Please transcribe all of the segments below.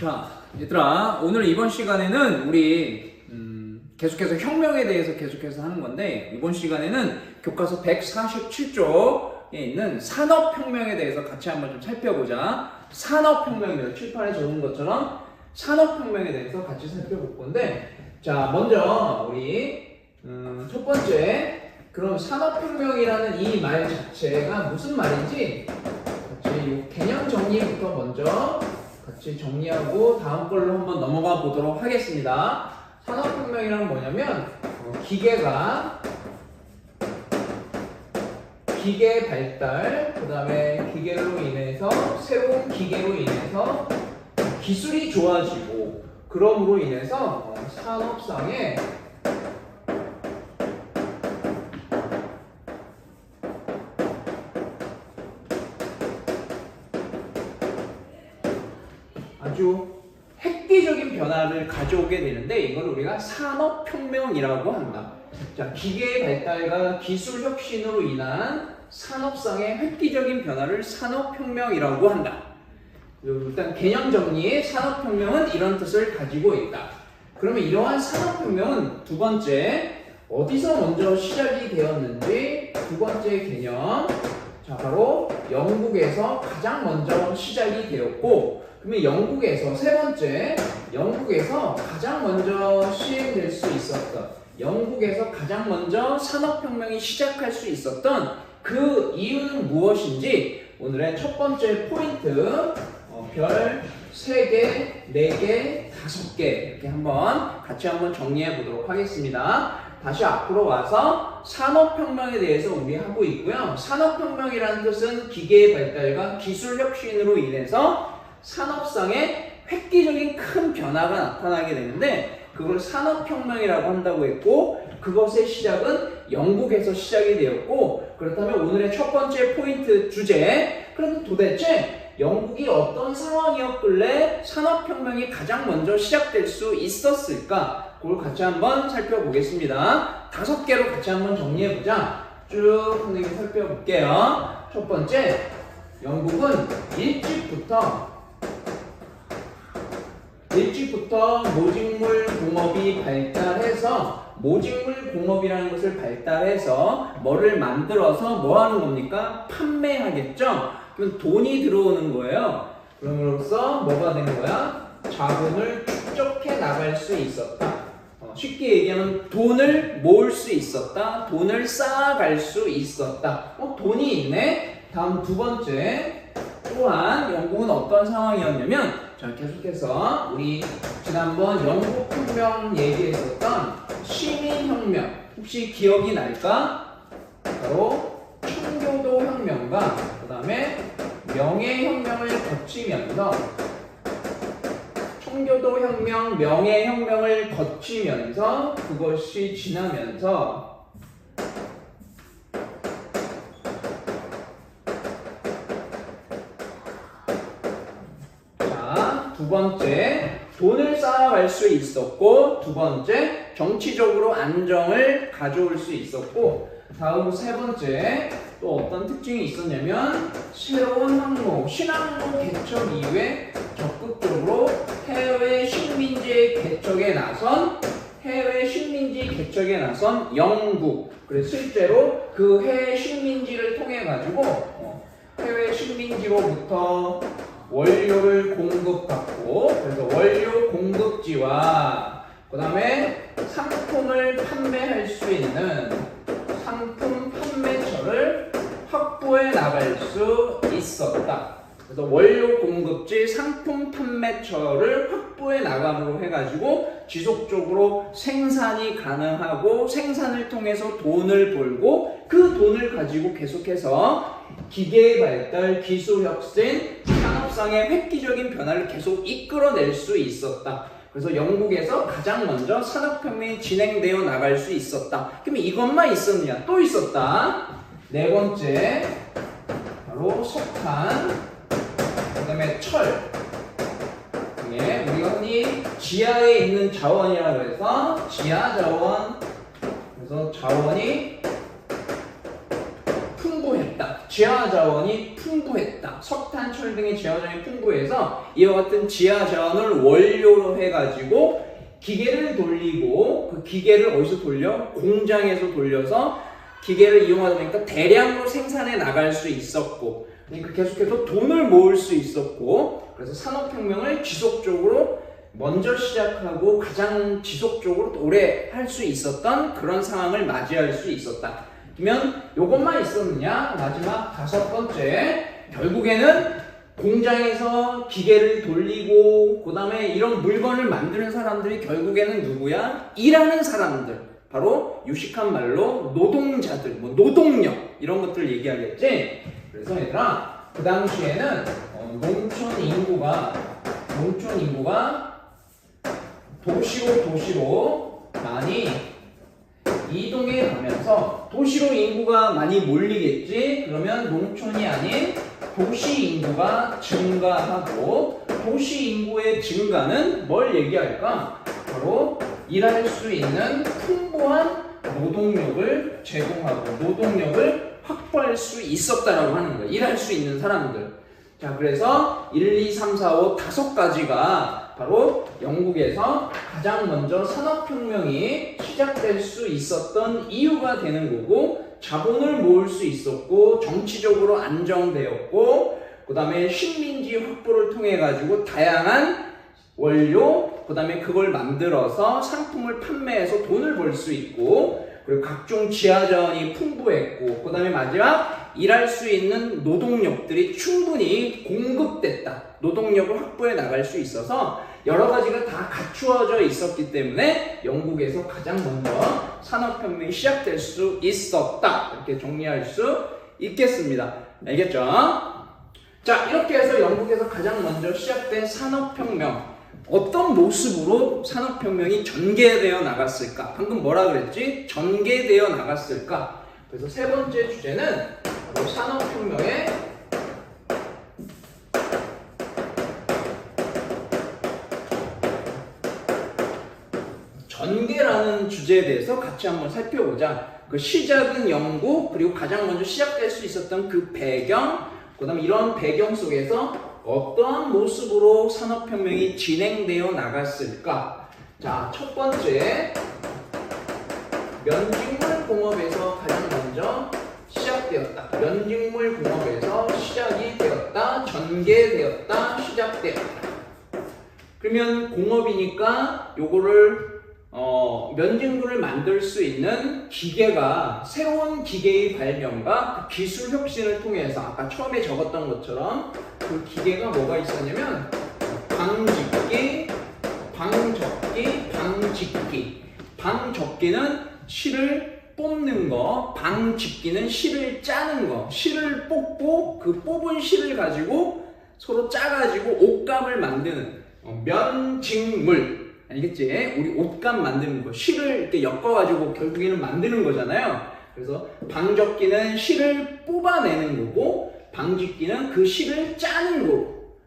자, 얘들아, 오늘 이번 시간에는 우리 음, 계속해서 혁명에 대해서 계속해서 하는 건데 이번 시간에는 교과서 147쪽에 있는 산업혁명에 대해서 같이 한번 좀 살펴보자. 산업혁명에 대해서 칠판에 적은 것처럼 산업혁명에 대해서 같이 살펴볼 건데 자, 먼저 우리 음, 첫 번째 그럼 산업혁명이라는 이 말 자체가 무슨 말인지 같이 이 개념 정리부터 먼저 같이 정리하고 다음 걸로 한번 넘어가 보도록 하겠습니다. 산업혁명이란 뭐냐면 어, 기계가 기계 발달, 그 다음에 기계로 인해서 새로운 기계로 인해서 기술이 좋아지고 그럼으로 인해서 어, 산업상의 아주 획기적인 변화를 가져오게 되는데 이걸 우리가 산업혁명이라고 한다. 자, 기계의 발달과 기술 혁신으로 인한 산업상의 획기적인 변화를 산업혁명이라고 한다. 일단 개념 정리의 산업혁명은 이런 뜻을 가지고 있다. 그러면 이러한 산업혁명은 두 번째 어디서 먼저 시작이 되었는지 두 번째 개념 자 바로 영국에서 가장 먼저 시작이 되었고 그러면 영국에서 세 번째 영국에서 가장 먼저 시행될 수 있었던 영국에서 가장 먼저 산업혁명이 시작할 수 있었던 그 이유는 무엇인지 오늘의 첫 번째 포인트 어, 별 3개, 4개, 5개 이렇게 한번 같이 한번 정리해 보도록 하겠습니다. 다시 앞으로 와서 산업혁명에 대해서 우리 하고 있고요. 산업혁명이라는 뜻은 기계의 발달과 기술 혁신으로 인해서 산업상의 획기적인 큰 변화가 나타나게 되는데 그걸 산업혁명이라고 한다고 했고 그것의 시작은 영국에서 시작이 되었고 그렇다면 오늘의 첫 번째 포인트 주제 그럼 도대체 영국이 어떤 상황이었길래 산업혁명이 가장 먼저 시작될 수 있었을까? 그걸 같이 한번 살펴보겠습니다. 다섯 개로 같이 한번 정리해보자. 쭉 살펴볼게요. 첫 번째, 영국은 일찍부터 일찍부터 모직물 공업이 발달해서 모직물 공업이라는 것을 발달해서 뭐를 만들어서 뭐 하는 겁니까? 판매하겠죠? 그럼 돈이 들어오는 거예요. 그럼으로써 뭐가 되는 거야? 자본을 축적해 나갈 수 있었다. 어, 쉽게 얘기하면 돈을 모을 수 있었다. 돈을 쌓아갈 수 있었다. 어, 돈이 있네. 다음 두 번째. 또한 영국은 어떤 상황이었냐면 자 계속해서 우리 지난번 영국 혁명 얘기했었던 시민혁명 혹시 기억이 날까? 바로 청교도 혁명과 그 다음에 명예혁명을 거치면서 청교도 혁명, 명예혁명을 거치면서 그것이 지나면서 자, 두 번째, 돈을 쌓아갈 수 있었고, 두 번째, 정치적으로 안정을 가져올 수 있었고, 다음 세 번째, 또 어떤 특징이 있었냐면, 새로운 항로, 신항로 개척 이후에 적극적으로 해외 식민지 개척에 나선, 해외 식민지 개척에 나선 영국. 그래서 실제로 그 해외 식민지를 통해 가지고, 어, 해외 식민지로부터 원료를 공급받고 그래서 원료 공급지와 그 다음에 상품을 판매할 수 있는 상품 판매처를 확보해 나갈 수 있었다. 그래서 원료 공급지 상품 판매처를 확보해 나감으로 해가지고 지속적으로 생산이 가능하고 생산을 통해서 돈을 벌고 그 돈을 가지고 계속해서 기계의 발달, 기술 혁신, 산업상의 획기적인 변화를 계속 이끌어낼 수 있었다. 그래서 영국에서 가장 먼저 산업혁명이 진행되어 나갈 수 있었다. 그러면 이것만 있었느냐? 또 있었다. 네 번째, 바로 석탄, 그 다음에 철. 예, 우리가 흔히 지하에 있는 자원이라고 해서 지하 자원, 그래서 자원이. 지하 자원이 풍부했다. 석탄, 철 등의 지하 자원이 풍부해서 이와 같은 지하 자원을 원료로 해가지고 기계를 돌리고 그 기계를 어디서 돌려? 공장에서 돌려서 기계를 이용하다 보니까 대량으로 생산해 나갈 수 있었고 그러니까 계속해서 돈을 모을 수 있었고 그래서 산업혁명을 지속적으로 먼저 시작하고 가장 지속적으로 오래 할 수 있었던 그런 상황을 맞이할 수 있었다. 그러면 이것만 있었느냐? 마지막 다섯 번째 결국에는 공장에서 기계를 돌리고 그 다음에 이런 물건을 만드는 사람들이 결국에는 누구야? 일하는 사람들. 바로 유식한 말로 노동자들, 뭐 노동력 이런 것들 얘기하겠지. 그래서 얘들아 그 당시에는 어, 농촌 인구가 농촌 인구가 도시로 도시로 많이 이동해 가면서 도시로 인구가 많이 몰리겠지. 그러면 농촌이 아닌 도시 인구가 증가하고 도시 인구의 증가는 뭘 얘기할까? 바로 일할 수 있는 풍부한 노동력을 제공하고 노동력을 확보할 수 있었다라고 하는 거예요. 일할 수 있는 사람들. 자, 그래서 1, 2, 3, 4, 5 다섯 가지가 바로 영국에서 가장 먼저 산업혁명이 시작될 수 있었던 이유가 되는 거고 자본을 모을 수 있었고 정치적으로 안정되었고 그 다음에 식민지 확보를 통해 가지고 다양한 원료 그 다음에 그걸 만들어서 상품을 판매해서 돈을 벌 수 있고 그리고 각종 지하자원이 풍부했고 그 다음에 마지막 일할 수 있는 노동력들이 충분히 공급됐다 노동력을 확보해 나갈 수 있어서 여러 가지가 다 갖추어져 있었기 때문에 영국에서 가장 먼저 산업혁명이 시작될 수 있었다. 이렇게 정리할 수 있겠습니다. 알겠죠? 자, 이렇게 해서 영국에서 가장 먼저 시작된 산업혁명. 어떤 모습으로 산업혁명이 전개되어 나갔을까? 방금 뭐라 그랬지? 전개되어 나갔을까? 그래서 세 번째 주제는 산업혁명의 전개라는 주제에 대해서 같이 한번 살펴보자. 그 시작은 영국 그리고 가장 먼저 시작될 수 있었던 그 배경, 그 다음 이런 배경 속에서 어떠한 모습으로 산업혁명이 진행되어 나갔을까? 자, 첫 번째 면직물 공업에서 가장 먼저 시작되었다. 면직물 공업에서 시작이 되었다. 전개되었다. 시작되었다. 그러면 공업이니까 요거를 어, 면직물을 만들 수 있는 기계가 새로운 기계의 발명과 그 기술 혁신을 통해서 아까 처음에 적었던 것처럼 그 기계가 뭐가 있었냐면 방직기, 방적기, 방직기. 방적기는 실을 뽑는 거, 방직기는 실을 짜는 거. 실을 뽑고 그 뽑은 실을 가지고 서로 짜가지고 옷감을 만드는 어, 면직물. 알겠지? 우리 옷감 만드는 거, 실을 이렇게 엮어가지고 결국에는 만드는 거잖아요. 그래서 방적기는 실을 뽑아내는 거고, 방직기는 그 실을 짜는 거고.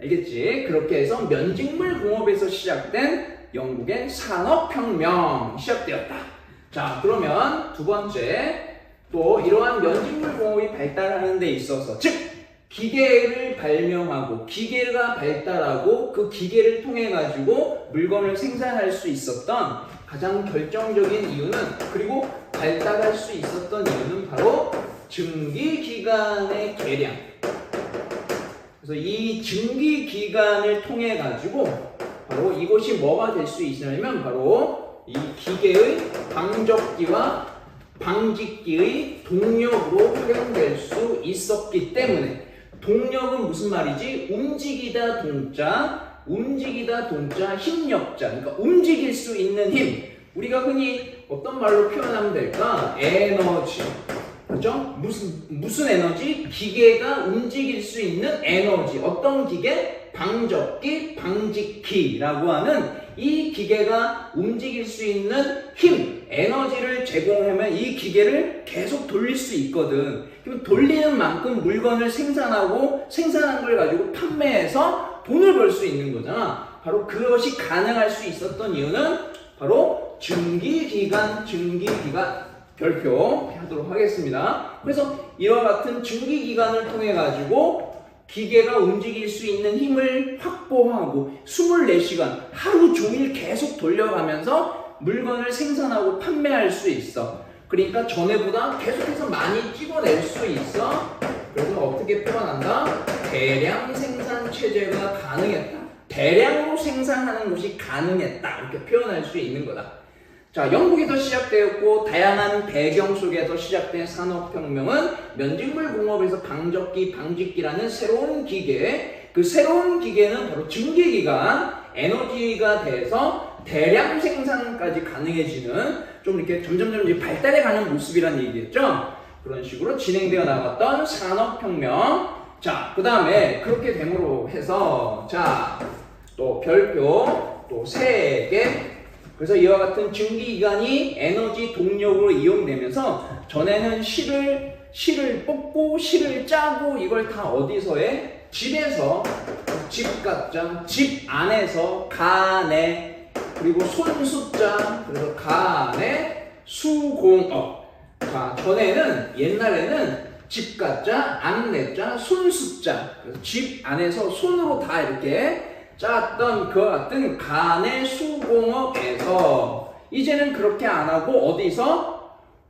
알겠지? 그렇게 해서 면직물 공업에서 시작된 영국의 산업혁명 시작되었다. 자, 그러면 두 번째, 또 이러한 면직물 공업이 발달하는 데 있어서, 즉, 기계를 발명하고 기계가 발달하고 그 기계를 통해 가지고 물건을 생산할 수 있었던 가장 결정적인 이유는 그리고 발달할 수 있었던 이유는 바로 증기 기간의 개량. 그래서 이 증기 기간을 통해 가지고 바로 이것이 뭐가 될 수 있냐면 바로 이 기계의 방적기와 방직기의 동력으로 활용될 수 있었기 때문에 동력은 무슨 말이지? 움직이다 동자, 움직이다 동자, 힘력자. 그러니까 움직일 수 있는 힘. 우리가 흔히 어떤 말로 표현하면 될까? 에너지. 그죠? 무슨, 무슨 에너지? 기계가 움직일 수 있는 에너지. 어떤 기계? 방적기, 방직기라고 하는 이 기계가 움직일 수 있는 힘, 에너지를 제공하면 이 기계를 계속 돌릴 수 있거든. 그럼 돌리는 만큼 물건을 생산하고 생산한 걸 가지고 판매해서 돈을 벌 수 있는 거잖아. 바로 그것이 가능할 수 있었던 이유는 바로 증기기관, 증기기관 별표 하도록 하겠습니다. 그래서 이와 같은 증기기관을 통해 가지고 기계가 움직일 수 있는 힘을 확보하고 24시간 하루 종일 계속 돌려가면서 물건을 생산하고 판매할 수 있어. 그러니까 전에보다 계속해서 많이 찍어낼 수 있어. 그래서 어떻게 표현한다? 대량 생산 체제가 가능했다. 대량으로 생산하는 것이 가능했다. 이렇게 표현할 수 있는 거다. 자, 영국에서 시작되었고 다양한 배경 속에서 시작된 산업혁명은 면직물 공업에서 방적기, 방직기라는 새로운 기계, 그 새로운 기계는 바로 증기기관, 에너지가 돼서 대량 생산까지 가능해지는 좀 이렇게 점점점 이제 발달해가는 모습이라는 얘기겠죠. 그런 식으로 진행되어 나갔던 산업혁명. 자, 그 다음에 그렇게 됨으로 해서 자, 또 별표, 또 세 개, 그래서 이와 같은 증기기관이 에너지 동력으로 이용되면서 전에는 실을 실을 뽑고 실을 짜고 이걸 다 어디서 해? 집에서 집 같자 집 안에서 가내 그리고 손수자 그래서 가내 수공업 자 전에는 옛날에는 집 같자 안내자 손수자. 그래서 집 안에서 손으로 다 이렇게 짰던 그와 같은 간의 수공업에서 이제는 그렇게 안 하고 어디서?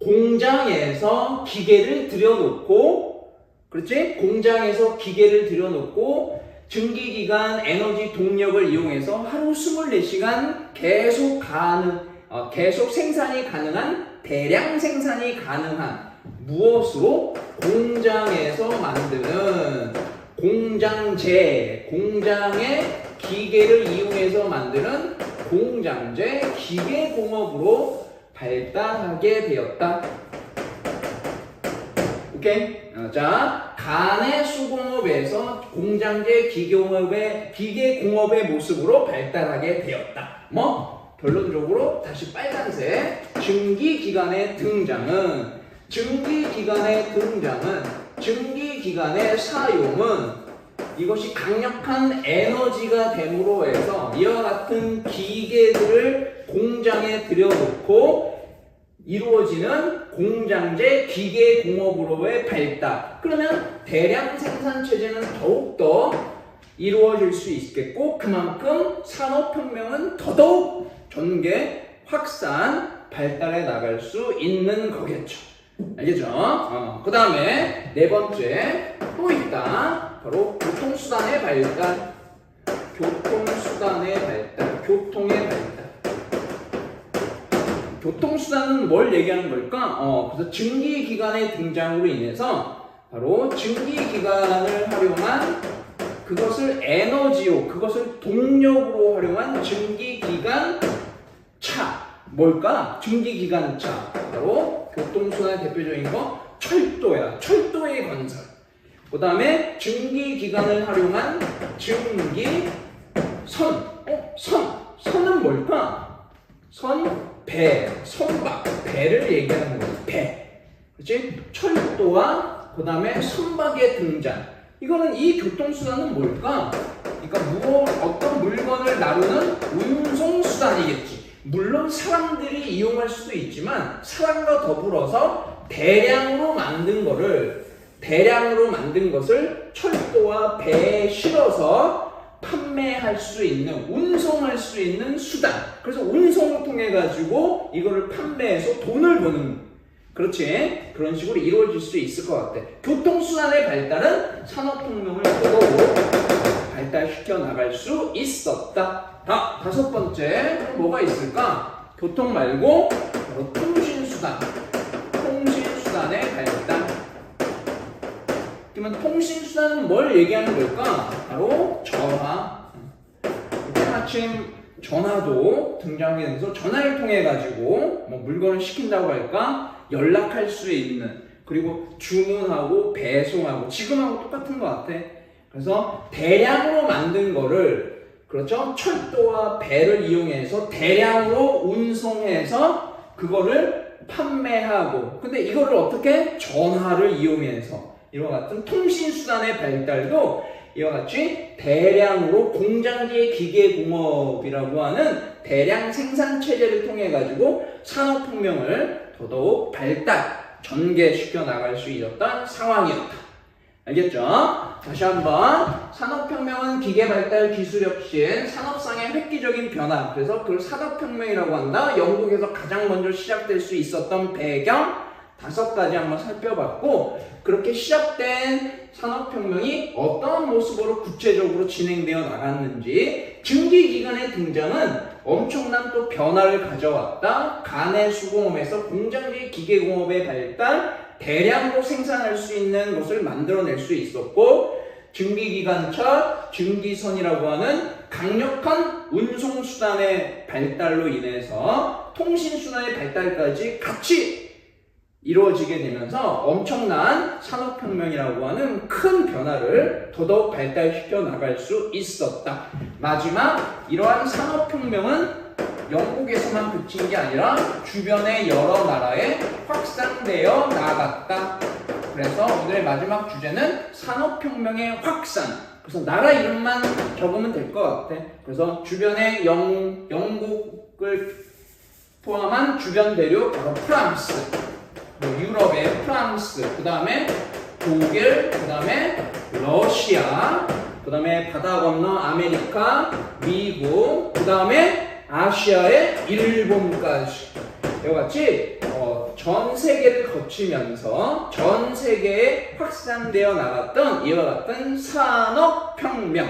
공장에서 기계를 들여놓고 그렇지? 공장에서 기계를 들여놓고 증기기관 에너지 동력을 이용해서 하루 24시간 계속 가능 어, 계속 생산이 가능한 대량 생산이 가능한 무엇으로 공장에서 만드는 공장제 공장의 기계를 이용해서 만드는 공장제 기계공업으로 발달하게 되었다. 오케이? 어, 자, 간의 수공업에서 공장제 기계공업의 기계공업의 모습으로 발달하게 되었다. 뭐 결론적으로 다시 빨간색 증기기관의 등장은 증기기관의 등장은 증기기관의 사용은 이것이 강력한 에너지가 됨으로 해서 이와 같은 기계들을 공장에 들여놓고 이루어지는 공장제 기계공업으로의 발달. 그러면 대량 생산 체제는 더욱더 이루어질 수 있겠고 그만큼 산업혁명은 더더욱 전개, 확산, 발달해 나갈 수 있는 거겠죠. 알겠죠? 어, 그 다음에 네 번째 또 있다. 바로 교통수단의 발달. 교통수단의 발달. 교통의 발달. 교통수단은 뭘 얘기하는 걸까? 어, 그래서 증기기관의 등장으로 인해서 바로 증기기관을 활용한 그것을 에너지로, 그것을 동력으로 활용한 증기기관 차. 뭘까? 증기기관 차. 바로 교통수단의 대표적인 거 철도야. 철도의 건설. 그 다음에 증기기관을 활용한 증기선. 어? 선. 선은 뭘까? 선, 배, 선박, 배를 얘기하는 거지. 배. 그렇지? 철도와 그 다음에 선박의 등장. 이거는 이 교통수단은 뭘까? 그러니까 무엇, 어떤 물건을 나르는 운송수단이겠지. 물론 사람들이 이용할 수도 있지만 사람과 더불어서 대량으로 만든 거를 대량으로 만든 것을 철도와 배에 실어서 판매할 수 있는 운송할 수 있는 수단. 그래서 운송을 통해 가지고 이거를 판매해서 돈을 버는 그렇지 그런 식으로 이루어질 수 있을 것 같아. 교통수단의 발달은 산업혁명을 더더욱 발달시켜 나갈 수 있었다. 다 다섯 번째 뭐가 있을까? 교통 말고 통신수단. 통신수단의 발달. 그러면 통신수단은 뭘 얘기하는 걸까? 바로 전화. 이렇게 마침 전화도 등장하게 되면서 전화를 통해 가지고 뭐 물건을 시킨다고 할까? 연락할 수 있는 그리고 주문하고 배송하고 지금하고 똑같은 것 같아. 그래서 대량으로 만든 거를 그렇죠? 철도와 배를 이용해서 대량으로 운송해서 그거를 판매하고 근데 이거를 어떻게 전화를 이용해서 이와 같은 통신 수단의 발달도 이와 같이 대량으로 공장제 기계공업이라고 하는 대량 생산 체제를 통해 가지고 산업 혁명을 더더욱 발달 전개시켜 나갈 수 있었던 상황이었다. 알겠죠? 다시 한번 산업혁명은 기계 발달, 기술 혁신, 산업상의 획기적인 변화. 그래서 그걸 산업혁명이라고 한다. 영국에서 가장 먼저 시작될 수 있었던 배경 다섯 가지 한번 살펴봤고 그렇게 시작된 산업혁명이 어떤 모습으로 구체적으로 진행되어 나갔는지 증기기관의 등장은 엄청난 또 변화를 가져왔다. 간의 수공업에서 공장지 기계공업의 발달, 대량으로 생산할 수 있는 것을 만들어낼 수 있었고 증기기관차, 증기선이라고 하는 강력한 운송수단의 발달로 인해서 통신수단의 발달까지 같이 이루어지게 되면서 엄청난 산업혁명이라고 하는 큰 변화를 더더욱 발달시켜 나갈 수 있었다. 마지막 이러한 산업혁명은 영국에서만 그친 게 아니라 주변의 여러 나라에 확산되어 나갔다. 그래서 오늘의 마지막 주제는 산업혁명의 확산. 그래서 나라 이름만 적으면 될 것 같아. 그래서 주변의 영, 영국을 포함한 주변 대륙, 바로 프랑스. 뭐 유럽의 프랑스, 그 다음에 독일, 그 다음에 러시아, 그 다음에 바다 건너 아메리카, 미국, 그 다음에 아시아의 일본까지. 이와 같이 어, 전 세계를 거치면서 전 세계에 확산되어 나갔던 이와 같은 산업혁명.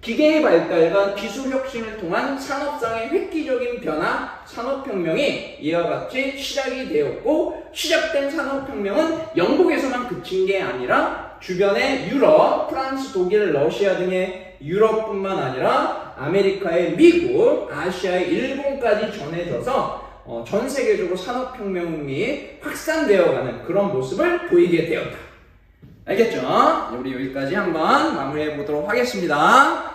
기계의 발달과 기술 혁신을 통한 산업상의 획기적인 변화, 산업혁명이 이와 같이 시작이 되었고, 시작된 산업혁명은 영국에서만 그친 게 아니라 주변의 유럽, 프랑스, 독일, 러시아 등의 유럽뿐만 아니라 아메리카의 미국, 아시아의 일본까지 전해져서 어, 전 세계적으로 산업혁명이 확산되어가는 그런 모습을 보이게 되었다. 알겠죠? 우리 여기까지 한번 마무리해 보도록 하겠습니다.